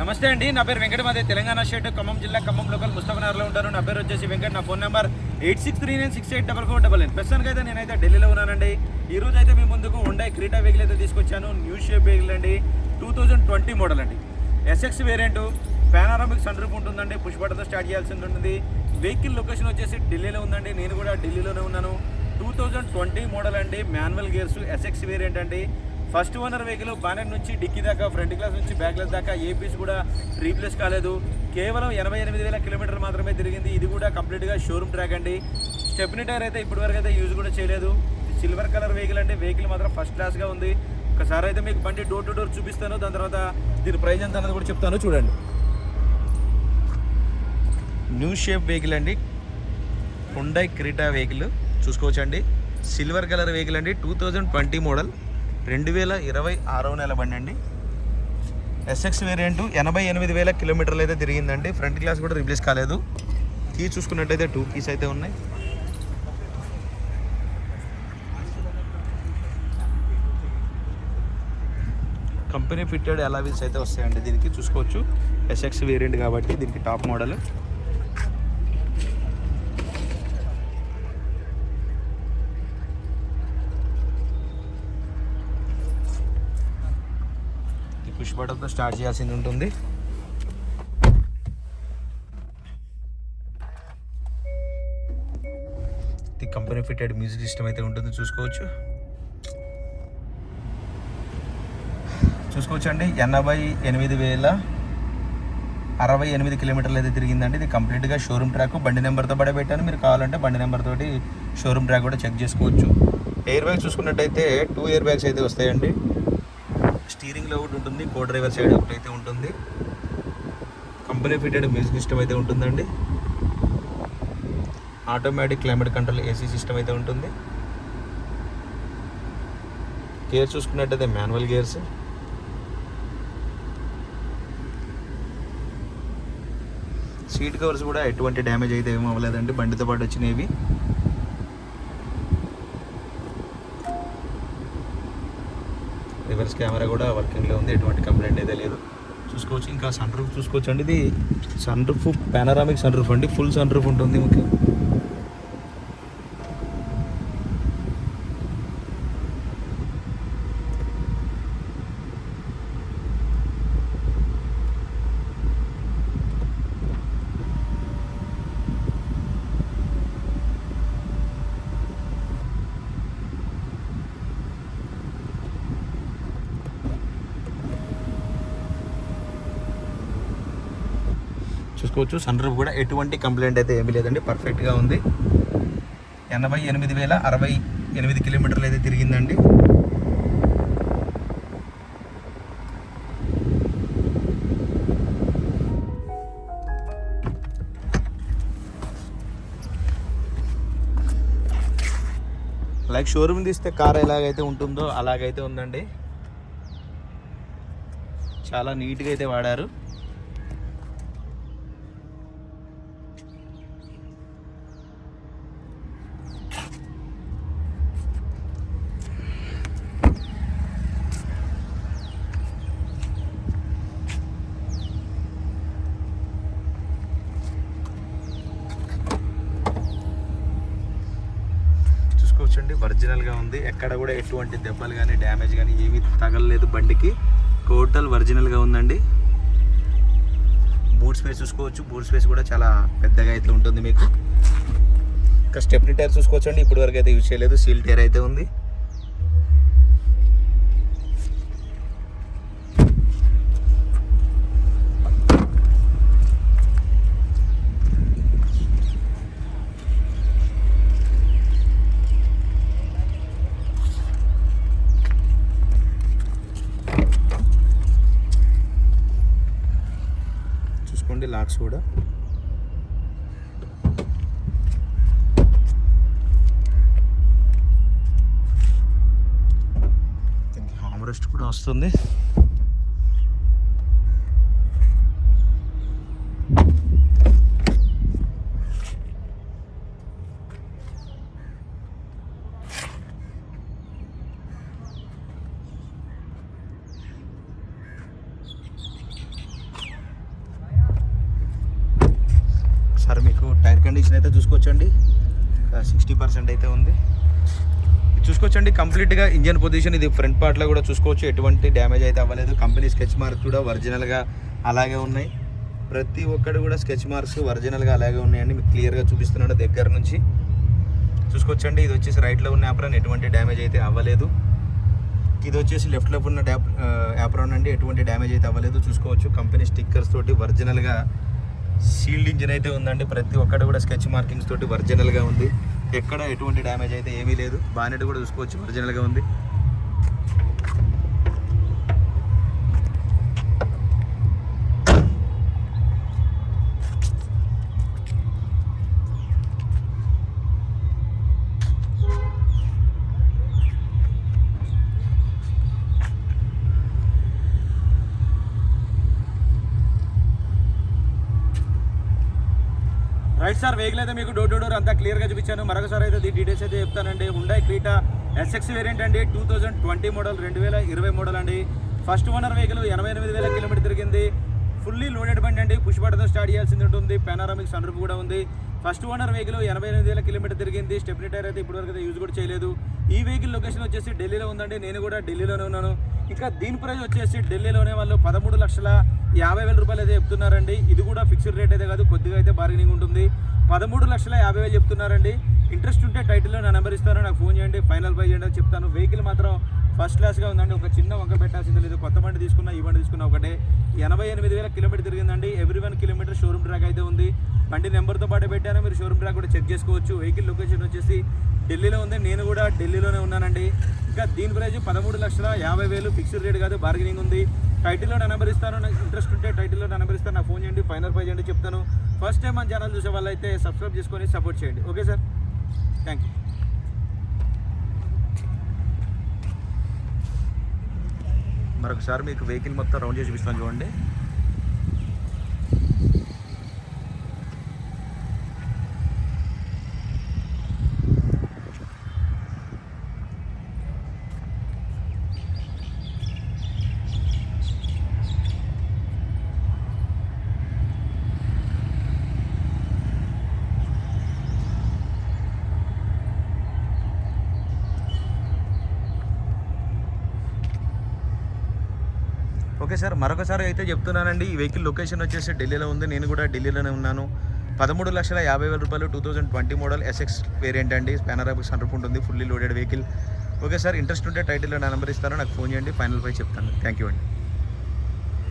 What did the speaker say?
నమస్తే అండి నా పేరు వెంకట మాదే తెలంగాణ స్టేట్ ఖమ్మం జిల్లా ఖమ్మం లోకల్ ముస్తఫనగర్లో ఉంటాను. నా పేరు వచ్చేసి వెంకట నా phone number eight six three nine six eight double four double nine ప్రస్తుతానికి అయితే నేనైతే ఢిల్లీలో ఉన్నానండి. ఈ రోజు అయితే మీ ముందుకు ఉండే క్రీటా వెహికల్ అయితే తీసుకొచ్చాను. న్యూ షేప్ వెహికల్ అండి. టూ థౌజండ్ ట్వంటీ మోడల్ అండి. SX variant panoramic sunroof ఉంటుందండి పుష్ బటన్తో స్టార్ట్ చేయాల్సి ఉంటుంది. వెహికల్ లొకేషన్ వచ్చేసి ఢిల్లీలో ఉందండి. నేను కూడా ఢిల్లీలోనే ఉన్నాను. టూ థౌజండ్ ట్వంటీ మోడల్ అండి. మాన్యువల్ గేర్స్ ఎస్ఎక్స్ వేరియంట్ అండి. ఫస్ట్ ఓనర్ వెహికల్ బానెట్ నుంచి డిక్కీ దాకా ఫ్రంట్ క్లాస్ నుంచి బ్యాక్ గ్లాస్ దాకా ఏ పీస్ కూడా రీప్లేస్ కాలేదు. కేవలం ఎనభై ఎనిమిది వేల కిలోమీటర్లు మాత్రమే తిరిగింది. ఇది కూడా కంప్లీట్గా షోరూమ్ ట్రాక్ అండి. స్టెప్ని టైర్ అయితే ఇప్పటివరకు అయితే యూజ్ కూడా చేయలేదు. సిల్వర్ కలర్ వెహికల్ అంటే వెహికల్ మాత్రం ఫస్ట్ క్లాస్గా ఉంది. ఒకసారి అయితే మీకు బండి డోర్ టు డోర్ చూపిస్తాను. దాని తర్వాత దీని ప్రైజ్ ఎంత అన్నది కూడా చెప్తాను. చూడండి. న్యూ షేప్ వెహికల్ అండి. హుండై క్రీటా వెహికల్ చూసుకోవచ్చండి. సిల్వర్ కలర్ వెహికల్ అండి. టూ థౌజండ్ ట్వంటీ మోడల్ రెండు వేల ఇరవై ఆరవ నెల బండి అండి. ఎస్ఎక్స్ వేరియంట్ ఎనభై ఎనిమిది వేల కిలోమీటర్లు అయితే తిరిగిందండి. ఫ్రంట్ గ్లాస్ కూడా రిప్లేస్ కాలేదు. కీ చూసుకున్నట్టయితే టూ కీస్ అయితే ఉన్నాయి. కంపెనీ ఫిట్టెడ్ వీల్స్ అయితే వస్తాయండి. దీనికి చూసుకోవచ్చు. ఎస్ఎక్స్ వేరియంట్ కాబట్టి దీనికి టాప్ మోడల్ బటన్తో స్టార్ట్ చేయాల్సింది ఉంటుంది. The company fitted music system అయితే ఉంటుంది చూసుకోవచ్చు. చూసుకోవచ్చు అండి ఎనభై ఎనిమిది వేల అరవై ఎనిమిది కిలోమీటర్లు అయితే తిరిగిందండి. ఇది కంప్లీట్గా షోరూమ్ ట్రాక్ బండి నెంబర్తో పడే పెట్టాను. మీరు కావాలంటే బండి నెంబర్ తోటి షోరూమ్ ట్రాక్ కూడా చెక్ చేసుకోవచ్చు. ఎయిర్ బ్యాగ్ చూసుకున్నట్టయితే టూ ఎయిర్ బ్యాగ్స్ అయితే వస్తాయండి. స్టీరింగ్లో ఒకటి ఉంటుంది కో డ్రైవర్ సైడ్ ఒకటి అయితే ఉంటుంది. కంపెనీ ఫిటెడ్ మ్యూజిక్ సిస్టమ్ అయితే ఉంటుందండి. Automatic climate control AC system అయితే ఉంటుంది. గేర్ చూసుకున్నట్టయితే మాన్యువల్ గేర్స్. సీట్ కవర్స్ కూడా ఎటువంటి డ్యామేజ్ అయితే ఏమీ అవ్వలేదండి. బండితో పాటు వచ్చినవి. రివర్స్ కెమెరా కూడా వర్కింగ్లో ఉంది. ఎటువంటి కంప్లైంట్ అయితే లేదు. చూసుకోవచ్చు. ఇంకా సన్ రూఫ్ చూసుకోవచ్చు అండి. ఇది sun roof panoramic sun roof అండి. ఫుల్ సన్ రూఫ్ ఉంటుంది. మీకు చూసుకోవచ్చు. సన్ రూఫ్ కూడా ఎటువంటి కంప్లైంట్ అయితే ఏమీ లేదండి. పర్ఫెక్ట్గా ఉంది. ఎనభై ఎనిమిది వేల అరవై ఎనిమిది కిలోమీటర్లు అయితే తిరిగిందండి. లైక్ షోరూమ్ తీస్తే కార్ ఎలాగైతే ఉంటుందో అలాగైతే ఉందండి. చాలా నీట్గా అయితే వాడారు చూసుకోవచ్చండి ఒరిజినల్గా ఉంది. ఎక్కడ కూడా ఎటువంటి దెబ్బలు కానీ డ్యామేజ్ కానీ ఏమీ తగలలేదు బండికి. టోటల్ ఒరిజినల్గా ఉందండి. బూట్ స్పేస్ చూసుకోవచ్చు. బూట్ స్పేస్ కూడా చాలా పెద్దగా అయితే ఉంటుంది మీకు. ఇంకా స్టెప్ని టైర్ చూసుకోవచ్చండి. ఇప్పటి వరకు అయితే యూజ్ చేయలేదు. సీల్ టైర్ అయితే ఉంది. చూడండి లాక్స్ కూడా. హామరెస్ట్ కూడా వస్తుంది. కండిషన్ అయితే చూసుకోవచ్చండి. సిక్స్టీ పర్సెంట్ అయితే ఉంది. చూసుకోవచ్చండి కంప్లీట్గా ఇంజన్ పొజిషన్ ఇది ఫ్రంట్ పార్ట్లో కూడా చూసుకోవచ్చు. ఎటువంటి డ్యామేజ్ అయితే అవ్వలేదు. కంపెనీ స్కెచ్ మార్క్స్ కూడా ఒరిజినల్గా అలాగే ఉన్నాయి. ప్రతి ఒక్కటి కూడా స్కెచ్ మార్క్స్ ఒరిజినల్గా అలాగే ఉన్నాయండి. మీకు క్లియర్గా చూపిస్తున్నాడు దగ్గర నుంచి. చూసుకోవచ్చండి ఇది వచ్చేసి రైట్లో ఉన్న యాప్రాన్. ఎటువంటి డ్యామేజ్ అయితే అవ్వలేదు. ఇది వచ్చేసి లెఫ్ట్లో ఉన్న డ్యాప్ యాప్రాన్ అండి. ఎటువంటి డ్యామేజ్ అయితే అవ్వలేదు. చూసుకోవచ్చు. కంపెనీ స్టిక్కర్స్ తోటి ఒరిజినల్గా సీల్డ్ ఇంజిన్ అయితే ఉందండి. ప్రతి ఒక్కటి కూడా స్కెచ్ మార్కింగ్స్ తోటి ఒరిజినల్గా ఉంది. ఎక్కడ ఎటువంటి డ్యామేజ్ అయితే ఏమీ లేదు. బానెట్ కూడా చూసుకోవచ్చు. ఒరిజినల్గా ఉంది. రైట్ సార్ వెహికల్ అయితే మీకు డోర్ టు డోర్ అంతా క్లియర్గా చూపించాను. మరొకసారి అయితే డీటెయిల్స్ అయితే చెప్తానండి. ఉండాయి క్రీటా ఎస్ఎక్స్ వేరియంట్ అండి. టూ థౌజండ్ ట్వంటీ మోడల్ రెండు వేల ఇరవై మోడల్ అండి. ఫస్ట్ ఓనర్ వెహికల్ ఎనభై ఎనిమిది వేల కిలోమీటర్ తిరిగింది. ఫుల్లీ లోడెడ్ బండి అండి. పుష్ బటన్తో స్టార్ట్ చేయాల్సింది ఉంటుంది. పెనారామిక్ సన్ కూడా ఉంది. ఫస్ట్ ఓనర్ వెహికల్ ఎనభై ఎనిమిది వేల కిలోమీటర్ తిరిగింది. స్టెప్ని టైర్ అయితే ఇప్పటివరకు అయితే యూజ్ కూడా చేయలేదు. ఈ వెహికల్ లొకేషన్ వచ్చేసి ఢిల్లీలో ఉందండి. నేను కూడా ఢిల్లీలోనే ఉన్నాను. ఇంకా దీని ప్రైస్ వచ్చేసి ఢిల్లీలోనే వాళ్ళు పదమూడు లక్షల యాభై వేల రూపాయలు అయితే చెప్తున్నారండి. ఇది కూడా ఫిక్స్డ్ రేట్ అయితే కాదు కొద్దిగా అయితే బార్గెనింగ్ ఉంటుంది. పదమూడు లక్షల యాభై వేలు చెప్తున్నారండి. ఇంట్రెస్ట్ ఉంటే టైటిల్లో నా నెంబర్ ఇస్తాను నాకు ఫోన్ చేయండి ఫైనల్ బై చేయండి చెప్తాను. వెహికల్ మాత్రం ఫస్ట్ క్లాస్గా ఉందండి. ఒక చిన్న వంక పెట్టాల్సింది లేదు. కొత్త బండి తీసుకున్నా ఈ బండి తీసుకున్నా ఒకటే. ఎనభై ఎనిమిది వేల kilometre తిరిగిందండి. Every one kilometre showroom track అయితే ఉంది. బండి నెంబర్తో పాటు పెట్టాను. మీరు షోరూమ్ ట్రాక్ కూడా చెక్ చేసుకోవచ్చు. వెహికల్ లొకేషన్ వచ్చేసి ఢిల్లీలో ఉంది. నేను కూడా ఢిల్లీలోనే ఉన్నానండి. ఇంకా దీని ప్రైజ్ పదమూడు లక్షల యాభై వేలు ఫిక్స్డ్ రేట్ కాదు బార్గెనింగ్ ఉంది. టైటిల్లో నా నెంబర్ ఇస్తాను. నాకు ఇంట్రెస్ట్ ఉంటే టైటిల్లో నా నెంబర్ ఇస్తాను. నా ఫోన్ చేయండి ఫైనల్ ప్రైజ్ చేయండి చెప్తాను. ఫస్ట్ టైం మన ఛానల్ చూసే వాళ్ళు అయితే సబ్స్క్రైబ్ చేసుకొని సపోర్ట్ చేయండి. ఓకే సార్ థ్యాంక్ యూ మరొకసారి మీకు వెహికల్ మొత్తం రౌండ్ చేసి చూపిస్తాను చూడండి. ఓకే సార్ మరొకసారి అయితే చెప్తున్నానండి ఈ వెహికల్ లొకేషన్ వచ్చేసి ఢిల్లీలో ఉంది. నేను కూడా ఢిల్లీలోనే ఉన్నాను. పదమూడు లక్షల యాభై వేల రూపాయలు two thousand twenty model SX variant అండి. పానరాబిక్ సన్రూప్ ఉంటుంది fully loaded vehicle okay sir interest ఉంటే టైటిల్లో నా నెంబర్ ఇస్తాను నాకు ఫోన్ చేయండి ఫైనల్ పై చెప్తాను. థ్యాంక్ యూ అండి.